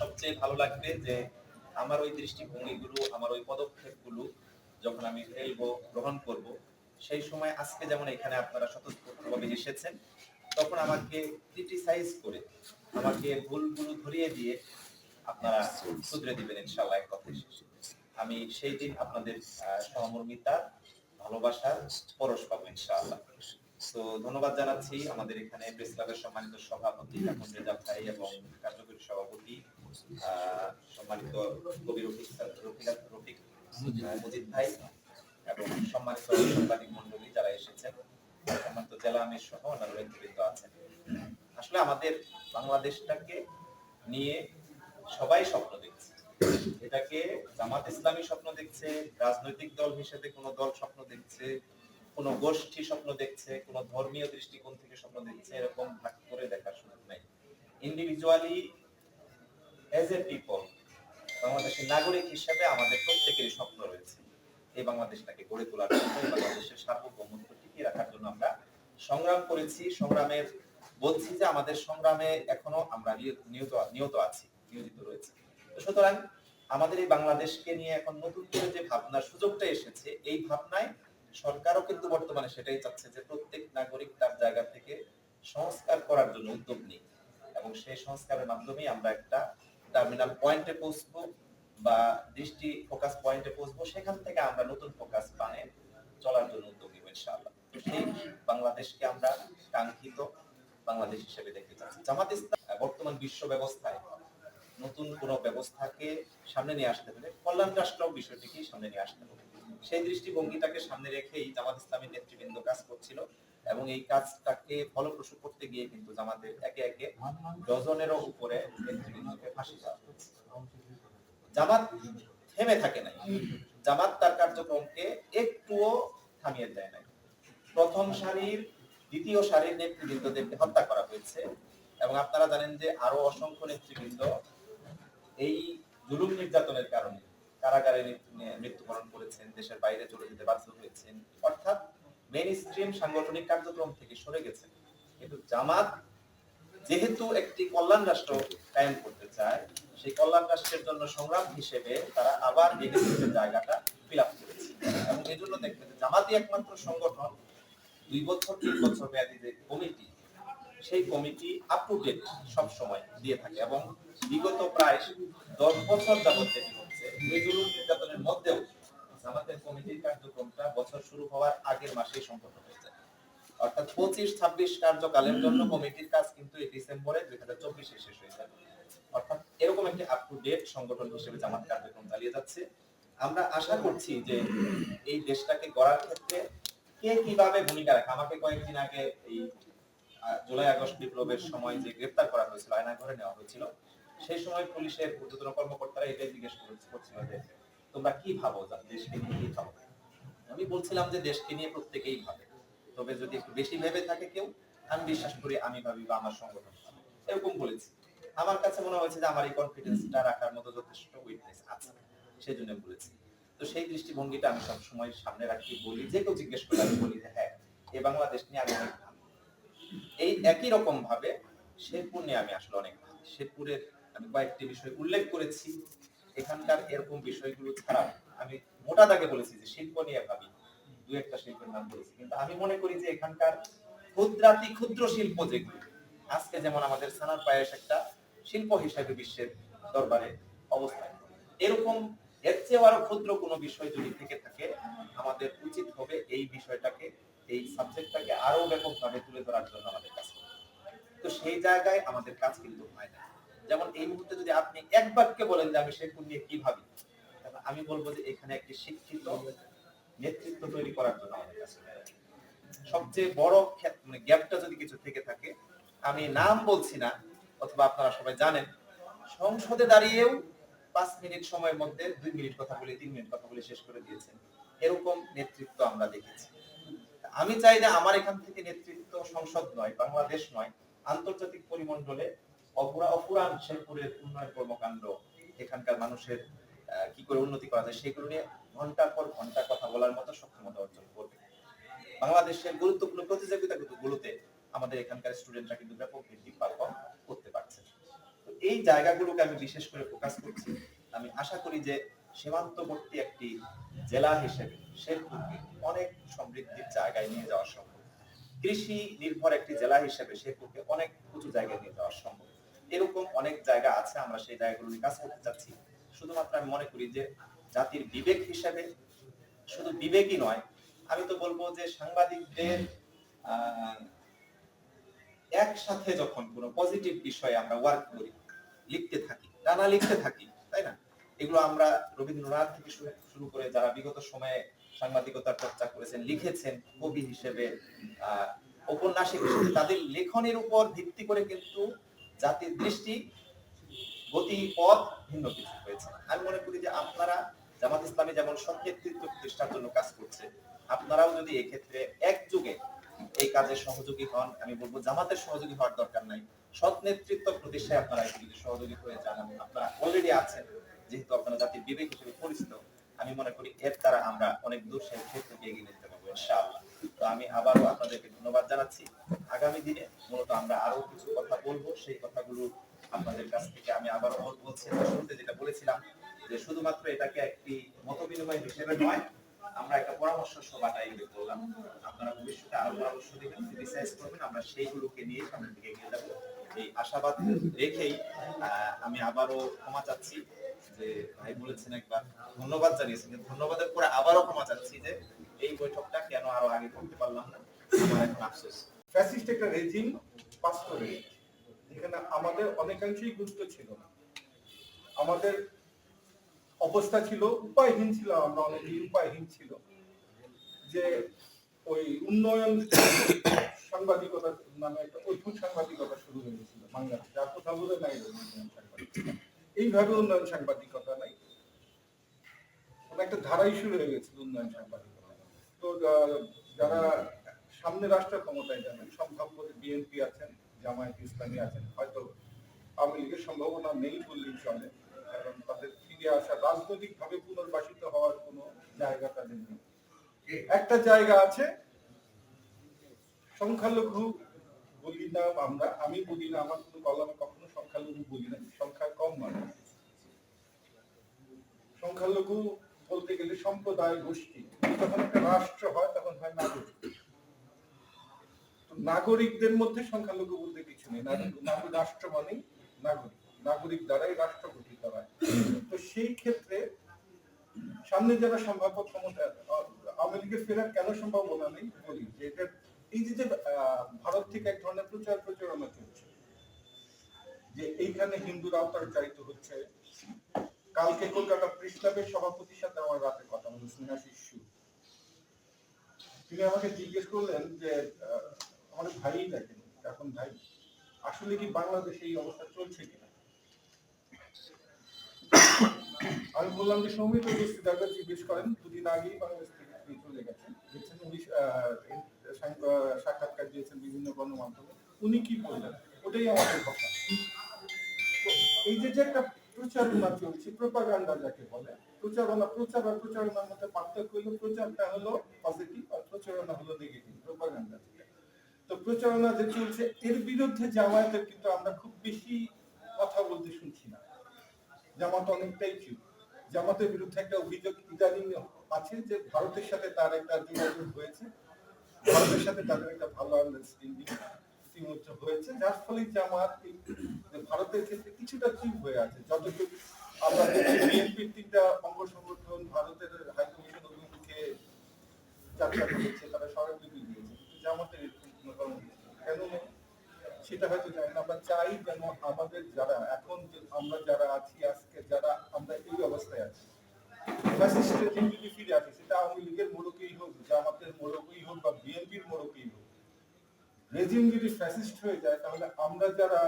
সবচেয়ে ভালো লাগবে যে আমার ওই দৃষ্টিভঙ্গিগুলো আমার ওই পদক্ষেপগুলো যখন আমি ফেলব গ্রহণ করব সেই সময় আজকে যেমন এখানে আপনারা স্বতঃস্ফূর্তভাবে এসেছেন তখন আমাকে ক্রিটিসাইজ করে আমাকে ভুলগুলো ধরিয়ে দিয়ে আপনারা শুধরে দিবেন ইনশাআল্লাহ এক কথায় আমি সেই দিন আপনাদের সহমর্মিতা ভালোবাসার পরশ পাবো ইনশাআল্লাহ। তো ধন্যবাদ জানাচ্ছি আমাদের এখানে প্রেস ক্লাবের সম্মানিত সভাপতি রেজা ভাই এবং কার্যকরী সভাপতি সম্মানিত কবি রফিক মজিদ ভাই। এবং সম্মানিত সাংবাদিক মন্ডলী যারা এসেছেন সম্মানিত জেলা আমির সহ অন্যান্য নেতৃবৃন্দ আছেন। আসলে আমাদের বাংলাদেশটাকে নিয়ে সবাই স্বপ্ন দেখছে। এটাকে জামাত ইসলামী স্বপ্ন দেখছে রাজনৈতিক দল হিসেবে কোন দল স্বপ্ন দেখছে কোন গোষ্ঠী স্বপ্ন দেখছে কোন ধর্মীয় দৃষ্টিকোণ থেকে স্বপ্ন দেখছে এরকম ভাগ করে দেখার সুযোগ নাই। ইন্ডিভিজুয়ালি এজ এ পিপল বাংলাদেশের নাগরিক হিসেবে আমাদের প্রত্যেকেরই স্বপ্ন রয়েছে এই বাংলাদেশটাকে গড়ে তোলার জন্য বাংলাদেশের সার্বভৌমত্ব টিকিয়ে রাখার জন্য আমরা সংগ্রাম করেছি। সংগ্রামের বলছি যে আমাদের সংগ্রামে এখনও আমরা নিয়ত- নিয়ত আছি, নিয়োজিত রয়েছে। সুতরাং আমাদের এই বাংলাদেশকে নিয়ে এখন নতুন করে যে ভাবনার সুযোগটা এসেছে, এই ভাবনায় সরকারও কিন্তু বর্তমানে সেটাই চাচ্ছে যে প্রত্যেক নাগরিক তার জায়গা থেকে সংস্কার করার জন্য উদ্যোগ নিই এবং সেই সংস্কারের মাধ্যমেই আমরা একটা টার্মিনাল পয়েন্টে পৌঁছবো বা দৃষ্টি ফোকাস পয়েন্টে পৌঁছবো, সেখান থেকে আমরা নতুন ফোকাস পানে চলার জন্য উদ্যোগ নিব ইনশাআল্লাহ। সেই বাংলাদেশকে আমরা কাঙ্ক্ষিত বাংলাদেশ হিসেবে দেখতে চাচ্ছি। জামাত ইসলাম বর্তমান বিশ্ব ব্যবস্থায় নতুন কোন ব্যবস্থাকে সামনে নিয়ে আসতে হলে কল্যাণ রাষ্ট্র বিষয়টিকে সামনে নিয়ে আসতে হবে। সেই দৃষ্টিভঙ্গিটাকে সামনে রেখেই জামাত ইসলামী নেতৃবৃন্দ কাজ করছিল। এবং এই কাজটাকে ফলপ্রসূ করতে গিয়ে কিন্তু জামাতের একে একে ডজনেরও উপরে ফাঁসি জামাত থেমে থাকে নাই। জামাত তার কার্যক্রমকে একটুও থামিয়ে দেয় নাই। প্রথম সারির, দ্বিতীয় সারির নেতৃবৃন্দদেরকে হত্যা করা হয়েছে এবং আপনারা জানেন যে আরও অসংখ্য নেতৃবৃন্দ এই জুলুম নির্যাতনের কারণে কারাগারে মৃত্যুবরণ করেছেন, দেশের বাইরে চলে যেতে বাধ্য হয়েছেন। অর্থাৎ মেইন স্ট্রিম সাংগঠনিক কার্যক্রম থেকে সরে গেছেন কিন্তু জামাত যেহেতু একটি কল্যাণ রাষ্ট্র কায়েম করতে চায়, সেই কল্যাণ রাষ্ট্রের জন্য সংগ্রাম হিসেবে তারা আবার বিদেশের জায়গাটা ফিল আপ করেছে। এবং এই জন্য দেখবেন জামাতই একমাত্র সংগঠন, দুই বছর, তিন বছর মেয়াদী যে কমিটি, সেই কমিটি আপ টু ডেট সব সময় দিয়ে থাকে এবং বিগত প্রায় দশ বছর যাবত যেটি হচ্ছে। জুলুম নির্যাতনের মধ্যেও জামাতের কমিটির কার্যক্রমটা বছর শুরু হওয়ার আগের মাসেই সম্পন্ন হয়ে যায় অর্থাৎ পঁচিশ ছাব্বিশ কার্যকালের জন্য কমিটির কাজ কিন্তু এই ডিসেম্বরে দুই হাজার চব্বিশে শেষ হয়ে যাবে। অর্থাৎ এরকম একটি আপ টু ডেট সংগঠন হিসেবে জামাত কার্যক্রম চালিয়ে যাচ্ছে। আমরা আশা করছি যে এই দেশটাকে গড়ার ক্ষেত্রে কে কীভাবে ভূমিকা রাখে? আমাকে কয়েকদিন আগে এই জুলাই আগস্ট বিপ্লবের সময় যে গ্রেপ্তার করা হয়েছিল আয়না ঘরে নেওয়া হয়েছিল সেই সময় পুলিশের ঊর্ধ্বতন কর্মকর্তারা এটাই জিজ্ঞেস করে- করছিল যে তোমরা কি ভাবো দেশকে নিয়ে কি ভাবো? আমি বলছিলাম যে দেশকে নিয়ে প্রত্যেকেই ভাবে। তবে যদি একটু বেশি ভেবে থাকে কেউ, আমি বিশ্বাস করি আমি ভাবি বা আমার সংগঠন এরকম বলেছি। আমার কাছে মনে হয়েছে যে আমার এই কনফিডেন্সটা রাখার মতো যথেষ্ট উইটনেস আছে। সেই জন্য বলেছি। তো সেই দৃষ্টিভঙ্গিটা আমি সবসময় সামনে রাখি, বলি, যে কেউ জিজ্ঞেস করে আমি বলি যে হ্যাঁ এই বাংলাদেশ নিয়ে আমি অনেক ভাবি। এই একই রকম ভাবে শেরপুর নিয়ে আমি আসলে অনেক ভাবি। শেরপুরের আমি কয়েকটি বিষয় উল্লেখ করেছি। এখানকার এরকম বিষয়গুলো ছাড়া আমি মোটা দাগে বলেছি যে শিল্প নিয়ে ভাবি। দু একটা শিল্পের নাম বলেছি। কিন্তু আমি মনে করি যে এখানকার ক্ষুদ্রাতি ক্ষুদ্র শিল্প যেগুলো, আজকে যেমন আমাদের সানার পায়েস একটা শিল্প হিসেবে বিশ্বের দরবারে অবস্থান। এরকম এর চেয়েও আরও ক্ষুদ্র কোনো বিষয় যদি থেকে থাকে, আমাদের উচিত হবে এই বিষয়টাকে, এই সাবজেক্টটাকে আরও ব্যাপকভাবে তুলে ধরার জন্য আমাদের কাজ তো সেই জায়গায় আমাদের কাজ কিন্তু হয় না। যেমন এই মুহূর্তে যদি আপনি এক বাক্যে বলেন যে আমি শেরপুর নিয়ে কি ভাবি আমি বলব যে এখানে একটি শিক্ষিত নেতৃত্ব তৈরি করার জন্য আমাদের হবে। সবচেয়ে বড় মানে গ্যাপটা যদি কিছু থেকে থাকে, আমি নাম বলছি না, অথবা আপনারা সবাই জানেন, সংসদে দাঁড়িয়েও পাঁচ মিনিট সময়ের মধ্যে দুই মিনিট কথা বলে, তিন মিনিট কথা বলে শেষ করে দিয়েছেন এরকম নেতৃত্ব আমরা দেখেছি আমি চাই যে আমার এখান থেকে নেতৃত্ব সংসদ নয়, বাংলাদেশ নয়, আন্তর্জাতিক পরিমণ্ডলে অপুরা, অপুরাণ শেরপুরের উন্নয়ন কর্মকাণ্ড, এখানকার মানুষের কি করে উন্নতি করা যায় সেগুলো নিয়ে ঘণ্টার পর ঘণ্টা কথা বলার মতো সক্ষমতা অর্জন করবে। বাংলাদেশের গুরুত্বপূর্ণ প্রতিযোগিতা গুলোতে আমাদের এখানকার স্টুডেন্টরা কিন্তু ব্যাপক ভিত্তিক পারফর্ম করতে পারছে। তো এই জায়গাগুলোকে আমি বিশেষ করে ফোকাস করছি। আমি আশা করি যে সীমান্তবর্তী একটি জেলা হিসেবে শেরপুরকে অনেক সমৃদ্ধির জায়গায় নিয়ে যাওয়া সম্ভব। কৃষি নির্ভর একটি জেলা হিসেবে শেরপুরকে অনেক উঁচু জায়গায় নিয়ে যাওয়া সম্ভব। এরকম অনেক জায়গা আছে আমরা সেই জায়গাগুলো কাজ করতে চাচ্ছি শুধুমাত্র আমি মনে করি যে জাতির বিবেক হিসেবে শুধু বিবেকই নয় আমি তো বলব যে সাংবাদিকদের একসাথে যখন কোনো পজিটিভ বিষয়ে আমরা ওয়ার্ক করি লিখতে থাকি টানা লিখতে থাকি তাই না? এগুলো আমরা রবীন্দ্রনাথ থেকে শুরু- শুরু করে যারা বিগত সময়ে সাংবাদিকতার চর্চা করেছেন লিখেছেন কবি হিসেবে আহ, ঔপন্যাসিক হিসেবে তাদের লেখনের উপর ভিত্তি করে কিন্তু জাতির দৃষ্টি, গতি, পথ ভিন্ন কিছু হয়েছে। আমি মনে করি যে আপনারা জামাত ইসলামী যেমন সৎ প্রতিষ্ঠার জন্য কাজ করছে, আপনারাও যদি এক্ষেত্রে একযোগে এই কাজে সহযোগী হন, আমি বলব জামাতের সহযোগী হওয়ার দরকার নাই। সৎ নেতৃত্ব প্রতিষ্ঠায় আপনারা যদি সহযোগী হয়ে যান আপনারা অলরেডি আছেন, যেহেতু আপনারা জাতির বিবেক হিসেবে পরিচিত, আমি মনে করি এর দ্বারা আমরা অনেক দূর সেই ক্ষেত্রে এগিয়ে নিতে পারব, ইনশাআল্লাহ। তো আমি আবারও আপনাদেরকে ধন্যবাদ জানাচ্ছি। আগামী দিনে মূলত আমরা আরও কিছু কথা বলব। সেই কথাগুলো আপনাদের কাছ থেকে আমি আবারও বলছি। যে শুরুতে যেটা বলেছিলাম যে শুধুমাত্র এটাকে একটি মত বিনিময় হিসেবে নয়, আমরা একটা পরামর্শ সভা টাইপের করলাম। আপনারা ভবিষ্যতে আরও পরামর্শ দিবেন রিসার্চ করবেন। আমরা সেইগুলোকে নিয়ে সামনের দিকে এগিয়ে যাব। এই আশাবাদ রেখেই আমি আবারও ক্ষমা চাচ্ছি। যে ভাই বলেছেন একবার, ধন্যবাদ জানিয়েছেন ধন্যবাদের পরে আবারও ক্ষমা চাচ্ছি যে এই বৈঠকটা কেন আরও আগে করতে পারলাম না, আমার এখন আফসোস। ফ্যাসিস্ট একটা রেজিম পাস করে যেখানে আমাদের গুরুত্ব ছিল না। আমাদের অবস্থা ছিল, উপায়হীন ছিল, আমরা অনেকেই উপায়হীন ছিল। যে ওই উন্নয়ন সাংবাদিকতা নামে একটা অদ্ভুত সাংবাদিকতা শুরু হয়ে গেছিল বাংলাদেশে যা কোথাও বলে নাই উন্নয়ন সাংবাদিকতা। এইভাবে উন্নয়ন সাংবাদিকতা নাই। একটা ধারাই শুরু হয়ে গেছিল উন্নয়ন সাংবাদিকতা। তো যারা সামনে রাষ্ট্র ক্ষমতায় যাবেন সম্ভাব্য বিএনপি আছেন, জামায়াত ইসলামী আছেন, হয়তো আওয়ামী লীগের সম্ভাবনা নেই বললেই চলে, কারণ তাদের ফিরে আসা রাজনৈতিক ভাবে পুনর্বাসিত হওয়ার কোনো জায়গা তাদের নেই। একটা জায়গা আছে, সংখ্যালঘু বলি না আমরা, আমি বলি না, আমার কোনো কলমে, কখনো সংখ্যালঘু বলি না, সংখ্যা কম মানুষ। সংখ্যালঘু বলতে গেলে সম্প্রদায় গোষ্ঠী। যখন একটা রাষ্ট্র হয়, তখন হয় নাগরিক। নাগরিকদের মধ্যে সংখ্যালঘু বলতে কিছু নেই। নাগরিক- রাষ্ট্র মানেই নাগরিক। নাগরিক দ্বারাই রাষ্ট্র গঠিত হয়। তো সেই ক্ষেত্রে সামনে যারা সম্ভাব্য ক্ষমতা আওয়ামী লীগের ফেরার কেন সম্ভাবনা নেই, বলি যে এটা এই যে ভারত থেকে এক ধরনের প্রচার প্রচারণা চলছে যে এইখানে হিন্দুরা অত্যাচারিত হচ্ছে কালকে কলকাতা প্রেস ক্লাবের সভাপতির সাথে আমার রাতে কথা হলো স্নেহা শিশু তিনি আমাকে জিজ্ঞেস করলেন যে আমার ভাই দেখেন এখন ভাই আসলে কি বাংলাদেশে এই অবস্থা চলছে কিনা? আমি বললাম যে সৌমিত উপস্থিত জিজ্ঞেস করেন দুদিন আগেই বাংলাদেশ থেকে চলে গেছেন। গেছেন উনি আহ, সাং- আহ, সাক্ষাৎকার দিয়েছেন বিভিন্ন গণমাধ্যমে, উনি কি বললেন ওটাই আমাদের কথা। এই যে যে একটা প্রচারণা চলছে, প্রপাগান্ডা যাকে বলে, প্রচারণা, প্রচার আর প্রচারণার মধ্যে পার্থক্য হলো, প্রচারটা হলো পজিটিভ আর প্রচারণা হলো নেগেটিভ প্রপাগান্ডা তো প্রচারণা যে চলছে, এর বিরুদ্ধে জামায়াতের কিন্তু আমরা খুব বেশি কথা বলতে শুনছি না। জামাত অনেকটাই চুপ। জামাতের বিরুদ্ধে একটা অভিযোগ ইদানিং আছে যে ভারতের সাথে তার একটা যোগাযোগ হয়েছে। সাথে তাদের একটা ভালো আন্ডারস্ট্যান্ডিং ইতিমধ্যে হয়েছে। যার ফলে ভারতের ক্ষেত্রে কিছুটা চুপ হয়ে আছে। যতটুকু আমরা বিএনপির তিনটা অঙ্গ সংগঠন ভারতের হাইকমিশন অভিমুখে যাত্রা করেছে, তারা সরাসরি দিয়েছে কিন্তু জামাতের। কেন সেটা হয়তো জানি না। আমরা চাই যেন আমাদের যারা, এখন আমরা যারা আছি আজকে যারা আমরা এই অবস্থায় আছি ফ্যাসিস্টের দিন যদি ফিরে আসে সেটা আওয়ামী লীগের মোড়কেই হোক জামাতের মোড়কেই হোক বা বিএনপির মোড়কেই হোক রেজিম যদি ফ্যাসিস্ট হয়ে যায় তাহলে আমরা যারা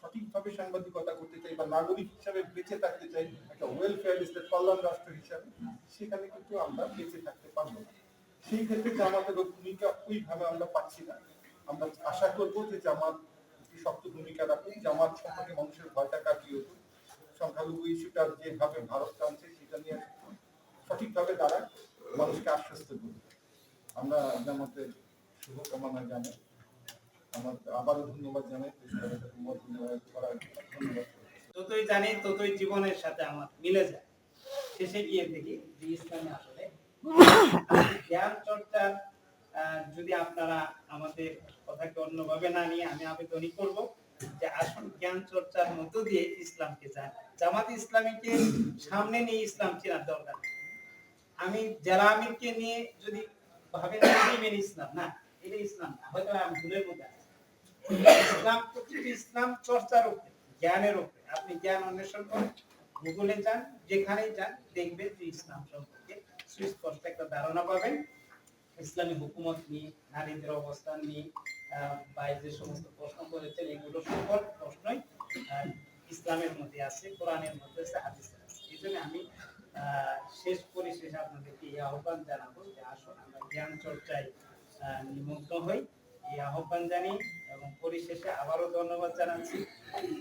সঠিকভাবে সাংবাদিকতা করতে চাই বা নাগরিক হিসাবে বেঁচে থাকতে চাই, একটা ওয়েলফেয়ার স্টেট কল্যাণ রাষ্ট্র হিসাবে, সেখানে কিন্তু আমরা বেঁচে থাকতে পারব না। সেই ক্ষেত্রে জামাতের ভূমিকা ওইভাবে আমরা পাচ্ছি না। আমরা আশা করব যে জামাত শক্ত ভূমিকা রাখুক। জামাত সম্পর্কে মানুষের ভয়টা কাটিয়ে উঠুক। সংখ্যালঘু ইস্যুটা যেভাবে ভারত টানছে, সেটা নিয়ে সঠিকভাবে দাঁড়ায় মানুষকে আশ্বস্ত করবে আমরা জামাতের শুভকামনা জানাই। আমার জানি ততই জীবনের সাথে আমার মিলে যায়। শেষে গিয়ে দেখি আসলে যদি আপনারা আমাদের কথাকে অন্যভাবে না নিয়ে আমি আবেদনই করব যে আসল জ্ঞান চর্চার মধ্য দিয়ে ইসলামকে জান জামাত ইসলামীকে সামনে নিয়ে ইসলাম চেনার দরকার আমি জেলা আমিরকে নিয়ে যদি ভাবেন ইসলাম না, এটা ইসলাম হয়তো আমি ভুলের মধ্যে। ইসলাম প্রকৃত ইসলাম চর্চার উপরে, জ্ঞানের উপরে। আপনি জ্ঞান অন্বেষণ করেন, গুগলে যান, যেখানেই যান, দেখবেন যে ইসলাম সম্পর্কে সুস্পষ্ট একটা ধারণা পাবেন। ইসলামী হুকুমত নিয়ে, নারীদের অবস্থান নিয়ে ভাই যে সমস্ত প্রশ্ন করেছেন, এগুলো সকল প্রশ্নই ইসলামের মধ্যে আছে, কোরআনের মধ্যে আছে হাদিসে এই জন্য আমি শেষ পরিশেষে আপনাদেরকে এই আহ্বান জানাব যে আসুন আমরা জ্ঞান চর্চায় নিমগ্ন হই। এই আহ্বান জানি এবং পরিশেষে আবারও ধন্যবাদ জানাচ্ছি।